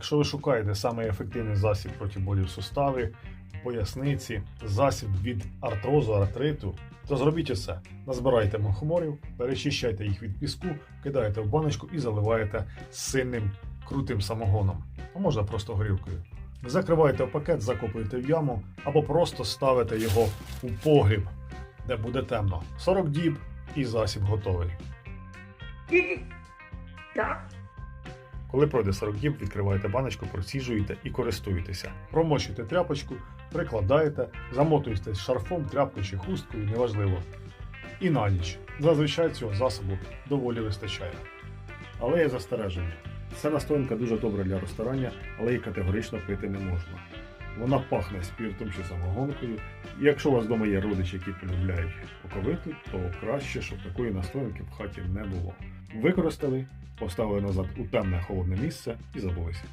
Якщо ви шукаєте саме ефективний засіб проти болів в суставі, поясниці, засіб від артрозу, артриту, то зробіть усе. Назбирайте мухоморів, перечищайте їх від піску, кидаєте в баночку і заливаєте сильним крутим самогоном, а можна просто горілкою. Закриваєте пакет, закопуєте в яму або просто ставите його у погріб, де буде темно. 40 діб і засіб готовий. Коли пройде 40 діб, відкриваєте баночку, проціжуєте і користуєтеся. Промочуєте тряпочку, прикладаєте, замотуєте шарфом, тряпкою чи хусткою, неважливо. І на ніч. Зазвичай цього засобу доволі вистачає. Але є застереження. Ця настоянка дуже добра для розтарання, але її категорично пити не можна. Вона пахне спіртом чи самогонкою. І якщо у вас вдома є родичі, які полюбляють оковиту, то краще, щоб такої настоянки в хаті не було. Використали, поставили назад у темне холодне місце і забулися.